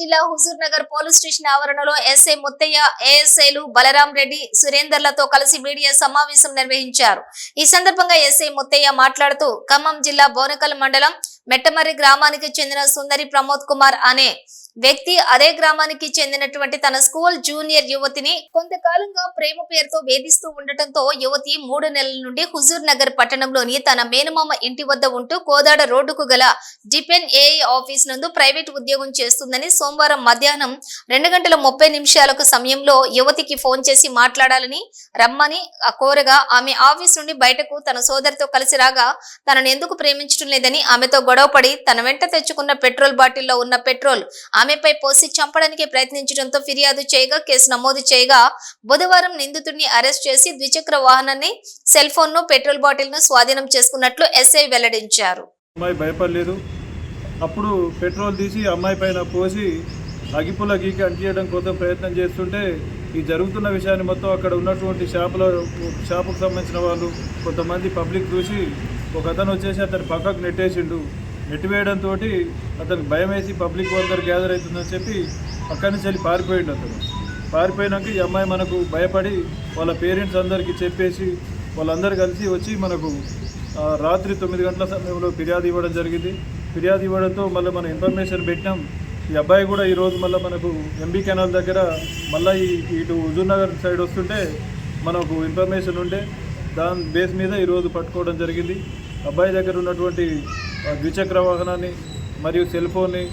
జిల్లా Huzur Nagar police station ఆవరణలో SI Muthaiah ఏఎస్ఐలు బలరాం రెడ్డి సురేందర్లతో కలిసి మీడియా సమావేశం నిర్వహించారు. ఈ సందర్భంగా ఎస్ఐ ముత్తయ్య మాట్లాడుతూ ఖమ్మం జిల్లా బోనకల్ మండలం మెట్టమర్రి గ్రామానికి చెందిన సుందరి ప్రమోద్ కుమార్ అనే వ్యక్తి అదే గ్రామానికి చెందినటువంటి తన స్కూల్ జూనియర్ యువతిని కొంతకాలంగా ప్రేమ పేరుతో వేధిస్తూ ఉండటంతో యువతి మూడు నెలల నుండి హుజూర్ నగర్ పట్టణంలోని తన మేనమామ ఇంటి వద్ద ఉంటూ కోదాడ రోడ్డుకు గల జిపెన్ ఏఐ ఆఫీస్ నందు ప్రైవేట్ ఉద్యోగం చేస్తుందని సోమవారం మధ్యాహ్నం రెండు గంటల ముప్పై నిమిషాలకు సమయంలో యువతికి ఫోన్ చేసి మాట్లాడాలని రమ్మని ఆ కోరగా ఆమె ఆఫీస్ నుండి బయటకు తన సోదరితో కలిసి రాగా తనను ఎందుకు ప్రేమించడం లేదని ఆమెతో గొడవపడి తన వెంట తెచ్చుకున్న పెట్రోల్ బాటిల్లో ఉన్న పెట్రోల్ ఆమెపై పోసి చంపడానికి ప్రయత్నించడంతో ఫిర్యాదు చేయగా కేసు నమోదు చేయగా బుధవారం నిందితుడిని అరెస్ట్ చేసి ద్విచక్ర వాహనాన్ని సెల్ ఫోన్ను పెట్రోల్ బాటిల్ను స్వాధీనం చేసుకున్నట్లు ఎస్ఐ వెల్లడించారు. అమ్మాయి భయపడలేదు. అప్పుడు పెట్రోల్ తీసి అమ్మాయి పైన పోసి అగిపుల గీకి అంటియడం కోసం ప్రయత్నం చేస్తుంటే ఈ జరుగుతున్న విషయాన్ని మొత్తం అక్కడ ఉన్నటువంటి షాపులో షాపుకు సంబంధించిన వాళ్ళు కొంతమంది పబ్లిక్ చూసి ఒక అతను వచ్చేసి అతను పక్కకు నెట్టేసిండు. నెట్టివేయడంతో అతనికి భయం వేసి పబ్లిక్ అందరు గ్యాదర్ అవుతుందని చెప్పి అక్కడి నుంచి వెళ్ళి పారిపోయిండు అతను. పారిపోయినాక ఈ అమ్మాయి మనకు భయపడి వాళ్ళ పేరెంట్స్ అందరికీ చెప్పేసి వాళ్ళందరూ కలిసి వచ్చి మనకు రాత్రి తొమ్మిది గంటల సమయంలో ఫిర్యాదు ఇవ్వడం జరిగింది. ఫిర్యాదు ఇవ్వడంతో మళ్ళీ మనం ఇన్ఫర్మేషన్ పెట్టినాం. ఈ అబ్బాయి కూడా ఈరోజు మళ్ళీ మనకు ఎంబీ కెనాల్ దగ్గర మళ్ళీ ఇటు హుజూర్నగర్ సైడ్ వస్తుంటే మనకు ఇన్ఫర్మేషన్ ఉండే. దాని బేస్ మీద ఈరోజు పట్టుకోవడం జరిగింది. అబ్బాయి దగ్గర ఉన్నటువంటి ద్విచక్ర వాహనాన్ని మరియు సెల్ ఫోన్ని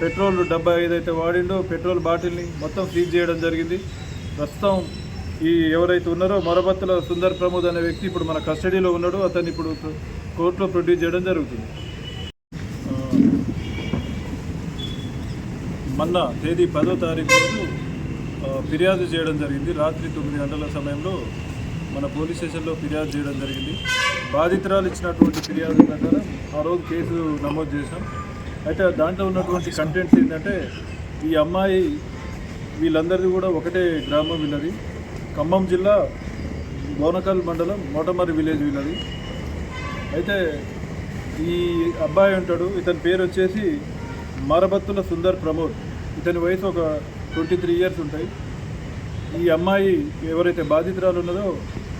పెట్రోల్ డబ్బా ఏదైతే వాడిండో పెట్రోల్ బాటిల్ని మొత్తం సీజ్ చేయడం జరిగింది. ప్రస్తుతం ఈ ఎవరైతే ఉన్నారో మరబత్తుల సుందర్ ప్రమోద్ అనే వ్యక్తి ఇప్పుడు మన కస్టడీలో ఉన్నాడు. అతన్ని ఇప్పుడు కోర్టులో ప్రొడ్యూస్ చేయడం జరుగుతుంది. మొన్న తేదీ పదో తారీఖు రోజు ఫిర్యాదు చేయడం జరిగింది. రాత్రి తొమ్మిది గంటల సమయంలో మన పోలీస్ స్టేషన్లో ఫిర్యాదు చేయడం జరిగింది. బాధితురాలు ఇచ్చినటువంటి ఫిర్యాదు ప్రకారం ఆ రోజు కేసు నమోదు చేశాం. అయితే దాంట్లో ఉన్నటువంటి కంటెంట్స్ ఏంటంటే ఈ అమ్మాయి వీళ్ళందరిది కూడా ఒకటే గ్రామం వీళ్ళది. ఖమ్మం జిల్లా బోనకల్ మండలం మోటమర్రి విలేజ్ వీళ్ళది. అయితే ఈ అబ్బాయి ఉంటాడు ఇతని పేరు వచ్చేసి మరబత్తుల సుందర్ ప్రమోద్. ఇతని వయసు ఒక ట్వంటీ త్రీ ఇయర్స్ ఉంటాయి. ఈ అమ్మాయి ఎవరైతే బాధితురాలు ఉన్నదో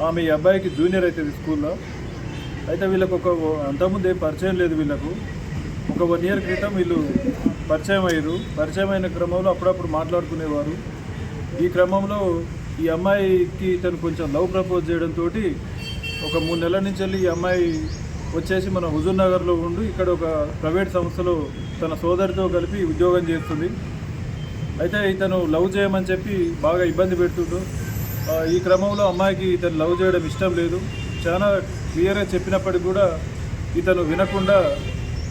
ఆమె ఈ అబ్బాయికి జూనియర్ అవుతుంది స్కూల్లో. అయితే వీళ్ళకు ఒక అంతకుముందు ఏం పరిచయం లేదు వీళ్ళకు. ఒక వన్ ఇయర్ క్రితం వీళ్ళు పరిచయం అయ్యారు. పరిచయం అయిన క్రమంలో అప్పుడప్పుడు మాట్లాడుకునేవారు. ఈ క్రమంలో ఈ అమ్మాయికి తను కొంచెం లవ్ ప్రపోజ్ చేయడంతో ఒక మూడు నెలల నుంచి వెళ్ళి ఈ అమ్మాయి వచ్చేసి మన హుజూర్ నగర్లో ఉండి ఇక్కడ ఒక ప్రైవేట్ సంస్థలో తన సోదరితో కలిపి ఉద్యోగం చేస్తుంది. అయితే ఇతను లవ్ చేయమని చెప్పి బాగా ఇబ్బంది పెడుతుండు. ఈ క్రమంలో అమ్మాయికి ఇతను లవ్ చేయడం ఇష్టం లేదు. చాలా క్లియర్గా చెప్పినప్పటికి కూడా ఇతను వినకుండా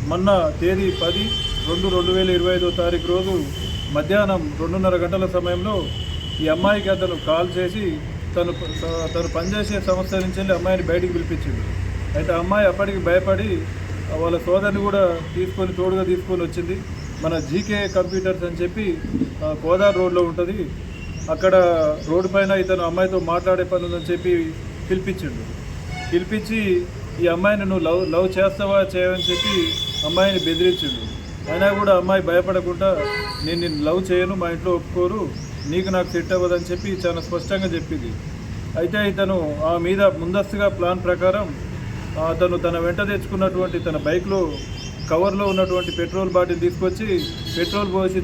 మొన్న తేదీ పది రెండు రెండు వేల ఇరవై ఐదో తారీఖు రోజు మధ్యాహ్నం రెండున్నర గంటల సమయంలో ఈ అమ్మాయికి అతను కాల్ చేసి తను తను పనిచేసే సంస్థ నుంచి వెళ్ళి అమ్మాయిని బయటికి పిలిపించింది. అయితే ఆ అమ్మాయి అప్పటికి భయపడి వాళ్ళ సోదరిని కూడా తీసుకొని తోడుగా తీసుకొని వచ్చింది. మన జీకే కంప్యూటర్స్ అని చెప్పి ఆ, కోదార్ రోడ్లో ఉంటుంది. అక్కడ రోడ్డు పైన ఇతను అమ్మాయితో మాట్లాడే పని ఉందని చెప్పి పిలిపించిండు. పిలిపించి ఈ అమ్మాయిని నువ్వు లవ్ లవ్ చేస్తావా చేయవని చెప్పి అమ్మాయిని బెదిరించిండు. అయినా కూడా అమ్మాయి భయపడకుండా నేను నిన్ను లవ్ చేయను మా ఇంట్లో ఒప్పుకోరు నీకు నాకు సెట్ అవ్వదని చెప్పి చాలా స్పష్టంగా చెప్పింది. అయితే ఇతను ఆ మీద ముందస్తుగా ప్లాన్ ప్రకారం అతను తన వెంట తెచ్చుకున్నటువంటి తన బైక్లో కవర్లో ఉన్నటువంటి పెట్రోల్ బాటిల్ తీసుకొచ్చి పెట్రోల్ పోసి